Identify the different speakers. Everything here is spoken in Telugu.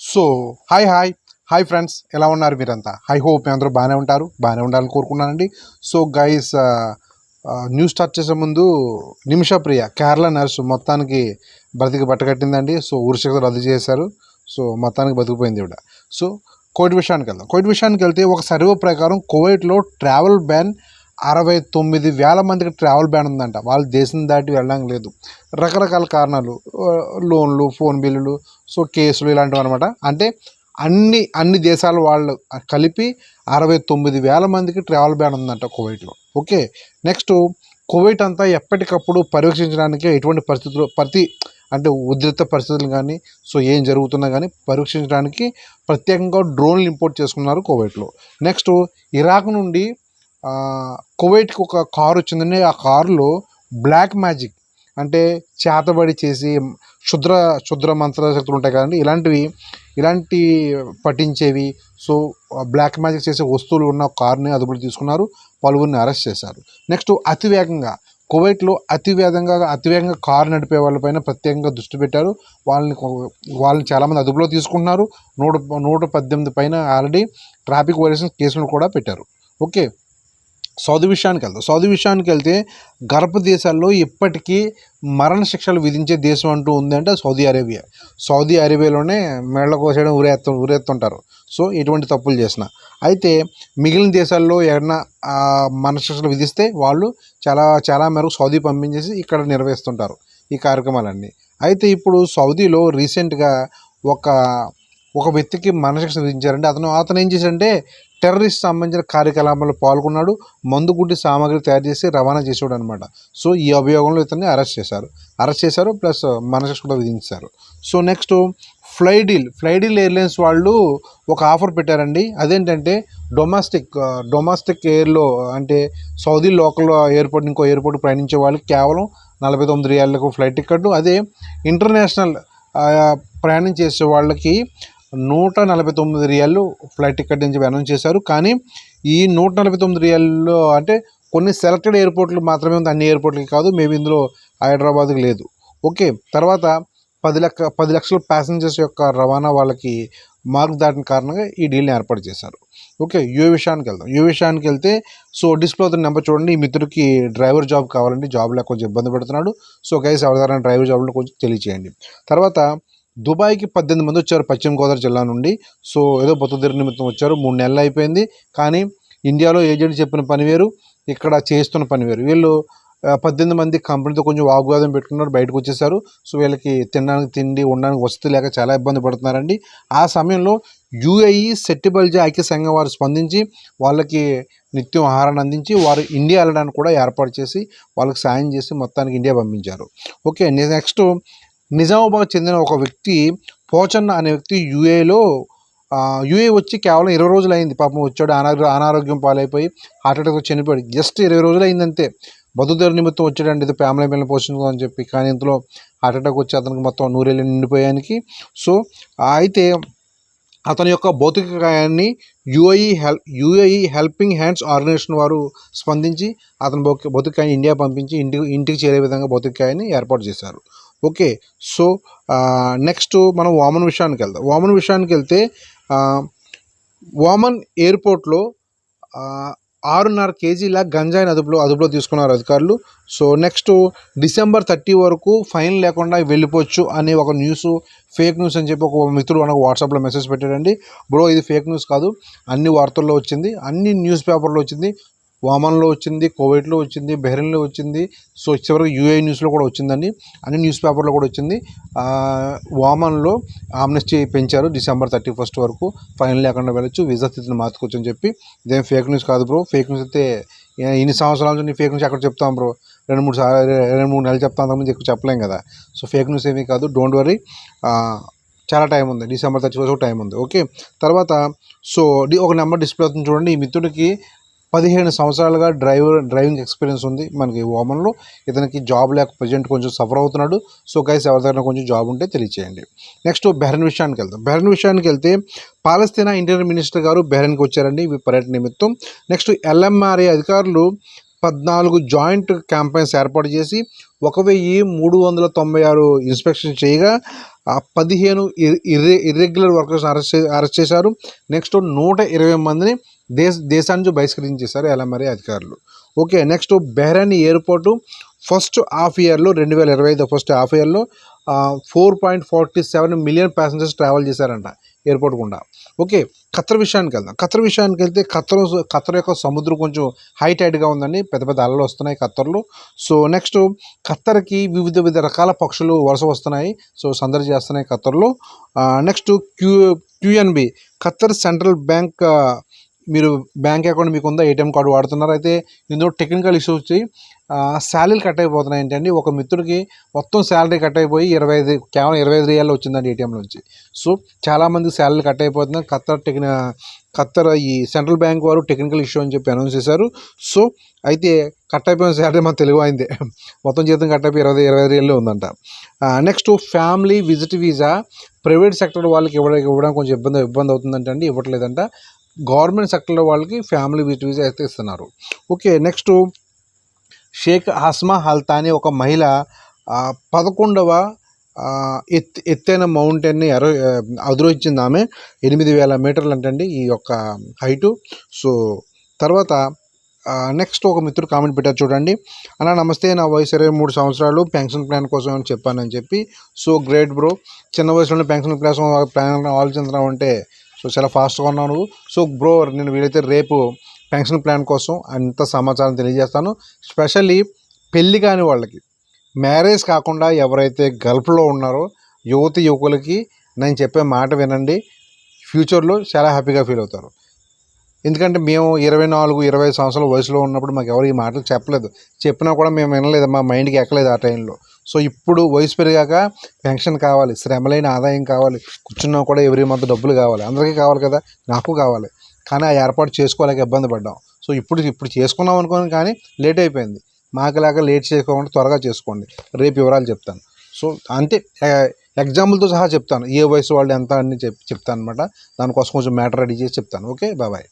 Speaker 1: So hi hi hi friends ఎలా ఉన్నారు మీరంతా? హై హోప్ మీ అందరూ బాగానే ఉంటారు. బాగానే ఉండాలని కోరుకున్నానండి సో గైస్ న్యూస్ స్టార్ట్ చేసే ముందు నిమిషప్రియ కేరళ నర్సు మొత్తానికి బ్రతికి బట్టకట్టిందండి సో ఉరిశిక్ష రద్దు చేశారు. సో మొత్తానికి బతికిపోయింది ఇవిడ సో కోవిడ్ విషయానికి వెళ్దాం. కోవిడ్ విషయానికి వెళ్తే ఒక సర్వే ప్రకారం కోవిడ్లో ట్రావెల్ బ్యాన్ అరవై తొమ్మిది వేల మందికి ట్రావెల్ బ్యాన్ ఉందంట. వాళ్ళు దేశం దాటి వెళ్ళడం లేదు. రకరకాల కారణాలు. లోన్లు ఫోన్ బిల్లులు సో కేసులు ఇలాంటివి అనమాట అంటే అన్ని అన్ని దేశాల వాళ్ళు కలిపి అరవై తొమ్మిది వేల మందికి ట్రావెల్ బ్యాన్ ఉందంట కువైట్లో ఓకే? నెక్స్ట్ కువైట్ అంతా ఎప్పటికప్పుడు పరీక్షించడానికి ఎటువంటి పరిస్థితులు ప్రతి అంటే ఉద్రిక్త పరిస్థితులు కానీ సో ఏం జరుగుతున్నా కానీ పరీక్షించడానికి ప్రత్యేకంగా డ్రోన్లు ఇంపోర్ట్ చేసుకున్నారు కువైట్లో నెక్స్ట్ ఇరాక్ నుండి కువైట్కి ఒక కారు వచ్చిందండి ఆ కారులో బ్లాక్ మ్యాజిక్ అంటే చేతబడి చేసి క్షుద్ర క్షుద్ర మంత్ర శక్తులు ఉంటాయి కదండి. ఇలాంటివి ఇలాంటి పఠించేవి. సో బ్లాక్ మ్యాజిక్ చేసే వస్తువులు ఉన్న కారుని అదుపులో తీసుకున్నారు. పలువురిని అరెస్ట్ చేశారు. నెక్స్ట్ అతివేగంగా కువైట్లో అతివేగంగా అతివేగంగా కారు నడిపే వాళ్ళపైన ప్రత్యేకంగా దృష్టి పెట్టారు. వాళ్ళని వాళ్ళని చాలామంది అదుపులో తీసుకున్నారు నూట నూట పద్దెనిమిది పైన ఆల్రెడీ ట్రాఫిక్ వైలేషన్ కేసులు కూడా పెట్టారు. ఓకే. సౌదీ విషయానికి వెళ్తాం సౌదీ విషయానికి వెళ్తే గర్భ దేశాల్లో ఇప్పటికీ మరణ శిక్షలు విధించే దేశం అంటూ ఉంది అంటే సౌదీ అరేబియా. సౌదీ అరేబియాలోనే మెళ్ళ కోసేయడం ఊరేత్తు ఊరేత్తుంటారు. సో ఎటువంటి తప్పులు చేసిన. అయితే మిగిలిన దేశాల్లో ఏదైనా మరణ శిక్షలు విధిస్తే వాళ్ళు చాలా చాలా మేరకు సౌదీ పంపించేసి ఇక్కడ నిర్వహిస్తుంటారు ఈ కార్యక్రమాలన్నీ. అయితే ఇప్పుడు సౌదీలో రీసెంట్గా ఒక ఒక వ్యక్తికి మరణశిక్ష విధించారంటే అతను అతను ఏం చేశాడంటే టెర్రరిస్ట్ సంబంధించిన కార్యకలాపాల్లో పాల్గొన్నాడు మందు గుడ్డి సామాగ్రి తయారు చేసి రవాణా చేసేవాడు అనమాట సో ఈ అభియోగంలో ఇతన్ని అరెస్ట్ చేశారు. అరెస్ట్ చేశారు ప్లస్ మనసు కూడా విధించారు. So next flyadeal. Flyadeal airlines వాళ్ళు ఒక ఆఫర్ పెట్టారండి. అదేంటంటే డొమెస్టిక్ డొమెస్టిక్ ఎయిర్లో అంటే సౌదీ లోకల్ ఎయిర్పోర్ట్ ఇంకో ఎయిర్పోర్ట్ ప్రయాణించే వాళ్ళకి కేవలం నలభై తొమ్మిది రియాలకు ఫ్లైట్ టికెట్ అదే ఇంటర్నేషనల్ ప్రయాణం చేసే వాళ్ళకి నూట నలభై తొమ్మిది రియాలు ఫ్లైట్ టికెట్ నుంచి అనౌన్స్ చేశారు. కానీ ఈ నూట నలభై తొమ్మిది రియాల్లో అంటే కొన్ని సెలెక్టెడ్ ఎయిర్పోర్ట్లు మాత్రమే ఉంది. అన్ని ఎయిర్పోర్ట్లకి కాదు మేబీ ఇందులో హైదరాబాద్కి లేదు. ఓకే తర్వాత పది లక్ష పది లక్షల ప్యాసింజర్స్ యొక్క రవాణా వాళ్ళకి మార్క్ దాటిన కారణంగా ఈ డీల్ని ఏర్పాటు చేశారు. ఓకే యూ విషయానికి వెళ్దాం. యూ విషయానికి వెళ్తే సో డిస్ప్లే అవుతున్న నెంబర్ చూడండి. ఈ మిత్రుడికి డ్రైవర్ జాబ్ కావాలండి జాబ్ లేక కొంచెం ఇబ్బంది పెడుతున్నాడు. సో గైస్ ఎవరిదారైనా డ్రైవర్ జాబ్లో కొంచెం తెలియచేయండి. తర్వాత దుబాయ్కి పద్దెనిమిది మంది వచ్చారు పశ్చిమ గోదావరి జిల్లా నుండి. సో ఏదో బతుకుదెరి నిమిత్తం వచ్చారు. మూడు నెలలు అయిపోయింది. కానీ ఇండియాలో ఏజెంట్ చెప్పిన పని వేరు ఇక్కడ చేస్తున్న పని వేరు. వీళ్ళు పద్దెనిమిది మంది కంపెనీతో కొంచెం వాగ్వాదం పెట్టుకున్నారు బయటకు వచ్చేసారు. సో వీళ్ళకి తినడానికి తిండి ఉండడానికి వసతి లేక చాలా ఇబ్బంది పడుతున్నారండి. ఆ సమయంలో యూఏఈ సెట్టిబల్జా ఐక్య సంఘం వారు స్పందించి వాళ్ళకి నిత్యం ఆహారాన్ని అందించి వారు ఇండియా వెళ్ళడానికి కూడా ఏర్పాటు చేసి వాళ్ళకి సాయం చేసి మొత్తానికి ఇండియా పంపించారు. ఓకే నెక్స్ట్ నిజామాబాద్ చెందిన ఒక వ్యక్తి పోచన్న అనే వ్యక్తి యుఏలో యుఏ వచ్చి కేవలం ఇరవై రోజులు అయింది పాపం వచ్చాడు అనారో అనారోగ్యం పాలైపోయి హార్ట్అటాక్ చనిపోయాడు. జస్ట్ ఇరవై రోజులు అయిందంతే బతుకుదేరు నిమిత్తం వచ్చాడండి ఇది ఫ్యామిలీ పిల్లలు పోషించుకోవాలని చెప్పి. కానీ ఇందులో హార్ట్ అటాక్ వచ్చి అతనికి మొత్తం నూరేళ్ళు నిండిపోయానికి. సో అయితే అతని యొక్క భౌతికాయాన్ని యుఐఈ హెల్ యుఏఈ హెల్పింగ్ హ్యాండ్స్ ఆర్గనైజేషన్ వారు స్పందించి అతని భౌతిక భౌతికాయాన్ని ఇండియా పంపించి ఇంటికి ఇంటికి చేరే విధంగా భౌతికాయాన్ని ఏర్పాటు చేశారు. ఓకే. సో నెక్స్ట్ మనం వామన్ విషయానికి వెళ్దాం. వామన్ విషయానికి వెళ్తే ఆ, వామన్ ఎయిర్పోర్ట్లో ఆరున్నర కేజీల గంజాయిని అదుపులో అదుపులో తీసుకున్నారు అధికారులు. సో నెక్స్ట్ డిసెంబర్ థర్టీ వరకు ఫైన్ లేకుండా వెళ్ళిపోవచ్చు అనే ఒక న్యూస్ ఫేక్ న్యూస్ అని చెప్పి ఒక మిత్రుడు మనకు వాట్సాప్లో మెసేజ్ పెట్టాడండి. బ్రో ఇది ఫేక్ న్యూస్ కాదు. అన్ని వార్తల్లో వచ్చింది. అన్ని న్యూస్ పేపర్లో వచ్చింది. వామన్లో వచ్చింది కోవిడ్లో వచ్చింది బెహ్రెన్లో వచ్చింది. సో చివరికి యూఏ న్యూస్లో కూడా వచ్చిందండి. అన్ని న్యూస్ పేపర్లో కూడా వచ్చింది. ఆ, వామన్లో ఆమ్నెస్టీ పెంచారు డిసెంబర్ థర్టీ ఫస్ట్ వరకు. ఫైనల్ లేకుండా వెళ్ళొచ్చు. వీసా స్థితిని మార్చుకోవచ్చు అని చెప్పి. ఇదేం ఫేక్ న్యూస్ కాదు బ్రో. ఫేక్ న్యూస్ అయితే ఎన్ని ఇన్ని సంవత్సరాల నుంచి ఫేక్ న్యూస్ ఎక్కడ చెప్తాం బ్రో? రెండు మూడు సార్లు రెండు మూడు నెలలు చెప్తాం అంతకుముందు ఎక్కువ చెప్పలేం కదా. సో ఫేక్ న్యూస్ ఏమీ కాదు. Don't worry. చాలా టైం ఉంది. డిసెంబర్ థర్టీ ఫస్ట్ టైం ఉంది. ఓకే? తర్వాత సో ఒక నెంబర్ డిస్ప్లే అవుతుంది చూడండి. ఈ మిత్రుడికి పదిహేను సంవత్సరాలుగా డ్రైవర్ డ్రైవింగ్ ఎక్స్పీరియన్స్ ఉంది మనకి ఓమన్లో ఇతనికి జాబ్ లేక ప్రజెంట్ కొంచెం సఫర్ అవుతున్నాడు. సో గైస్ ఎవరి దగ్గర కొంచెం జాబ్ ఉంటే తెలియచేయండి. నెక్స్ట్ బెహ్రెన్ విషయానికి వెళ్తాం బెహ్రెన్ విషయానికి వెళ్తే పాలస్తీనా ఇంటీరియర్ మినిస్టర్ గారు బెహ్రెన్కి వచ్చారండి. ఇవి పర్యటన నిమిత్తం. నెక్స్ట్ ఎల్ఎంఆర్ఏ అధికారులు పద్నాలుగు జాయింట్ క్యాంపెయిన్స్ ఏర్పాటు చేసి ఒక వెయ్యి మూడు వందల తొంభై ఆరు ఇన్స్పెక్షన్ చేయగా పదిహేను ఇర్రె ఇర్రెగ్యులర్ వర్కర్స్ అరెస్ట్ అరెస్ట్ చేశారు. నెక్స్ట్ నూట ఇరవై మందిని దేశ దేశానికి బహిష్కరించేశారు ఎలా మరి అధికారులు. Okay next Bahrain airport first half ఇయర్లో రెండు వేల ఇరవై ఐదు ఫస్ట్ హాఫ్ ఇయర్లో four point forty seven million passengers travel చేశారంట ఎయిర్పోర్ట్ గుండా. ఓకే ఖత్తర్ విషయానికి వెళ్దాం. ఖత్తర్ విషయానికి వెళ్తే ఖత్తర్ ఖత్తర్ యొక్క సముద్రం కొంచెం హై టైడ్గా ఉందండి. పెద్ద పెద్ద అలలు వస్తున్నాయి ఖత్తర్లో సో నెక్స్ట్ ఖత్తర్కి వివిధ వివిధ రకాల పక్షులు వలస వస్తున్నాయి. సో సందడి చేస్తున్నాయి ఖత్తర్లో next Q QNB Qatar central bank మీరు బ్యాంక్ అకౌంట్ మీకు ఉందా ఏటీఎం కార్డు వాడుతున్నారు అయితే ఇందులో టెక్నికల్ ఇష్యూస్ వచ్చి శాలరీలు కట్ అయిపోతున్నాయి ఏంటండి ఒక మిత్రుడికి మొత్తం శాలరీ కట్ అయిపోయి ఇరవై ఐదు కేవలం ఇరవై ఐదు రియాలు వచ్చిందండి ఏటీఎం నుంచి. సో చాలామంది శాలరీ కట్ అయిపోతున్నాయి. ఖత్తర్ టెక్న ఖత్తర్ ఈ సెంట్రల్ బ్యాంక్ వారు టెక్నికల్ ఇష్యూ అని చెప్పి అనౌన్స్ చేశారు. సో అయితే కట్ అయిపోయిన శాలరీ మన తెలుగు అయిందే. మొత్తం జీతం కట్ అయిపోయి ఇరవై ఇరవై ఐదు రియల్లో ఉందంట. Next family visit visa private sector వాళ్ళకి ఇవ్వడానికి ఇవ్వడానికి కొంచెం ఇబ్బంది ఇబ్బంది అవుతుందంట అండి ఇవ్వట్లేదంట. గవర్నమెంట్ సెక్టర్లో వాళ్ళకి ఫ్యామిలీ విజిట్ వీసా అయితే ఇస్తున్నారు okay next Sheikh Asma Al Thani ఒక మహిళ పదకొండవ ఎత్ ఎత్తైన మౌంటైన్ని ఎర అధిరోహించింది ఆమె. ఎనిమిది వేల మీటర్లు అంటండి ఈ యొక్క హైటు. సో తర్వాత నెక్స్ట్ ఒక మిత్రుడు కామెంట్ పెట్టారు చూడండి. అన్న నమస్తే నా వయసు ఇరవై మూడు సంవత్సరాలు పెన్షన్ ప్లాన్ కోసం అని చెప్పానని చెప్పి. సో గ్రేట్ బ్రో చిన్న వయసులోనే పెన్షన్ ప్లాన్ ప్లాన్ ఆలోచించడం అంటే సో చాలా ఫాస్ట్గా ఉన్నావు నువ్వు. సో బ్రో నేను వీలైతే రేపు పెన్షన్ ప్లాన్ కోసం అంత సమాచారం తెలియజేస్తాను. స్పెషల్లీ పెళ్ళి కాని వాళ్ళకి. మ్యారేజ్ కాకుండా ఎవరైతే గల్ఫ్లో ఉన్నారో యువతి యువకులకి నేను చెప్పే మాట వినండి. ఫ్యూచర్లో చాలా హ్యాపీగా ఫీల్ అవుతారు. ఎందుకంటే మేము ఇరవై నాలుగు ఇరవై సంవత్సరాల వయసులో ఉన్నప్పుడు మాకు ఎవరు ఈ మాటలు చెప్పలేదు. చెప్పినా కూడా మేము వినలేదు మా మైండ్కి ఎక్కలేదు ఆ టైంలో. సో ఇప్పుడు వయసు పెరిగాక పెన్షన్ కావాలి శ్రమలైన ఆదాయం కావాలి కూర్చున్నా కూడా ఎవరి మంత్ డబ్బులు కావాలి. అందరికీ కావాలి కదా నాకు కావాలి. కానీ ఆ ఏర్పాటు చేసుకోలేక ఇబ్బంది పడ్డాం. సో ఇప్పుడు ఇప్పుడు చేసుకున్నాం అనుకోని కానీ లేట్ అయిపోయింది. మాకులాగా లేట్ చేసుకోకుండా త్వరగా చేసుకోండి. రేపు వివరాలు చెప్తాను. సో అంతే. ఎగ్జాంపుల్తో సహా చెప్తాను. ఏ వయసు వాళ్ళు ఎంత అని చెప్ చెప్తాను అనమాట దానికోసం కొంచెం మ్యాటర్ రెడీ చేసి చెప్తాను. ఓకే? బాబాయ్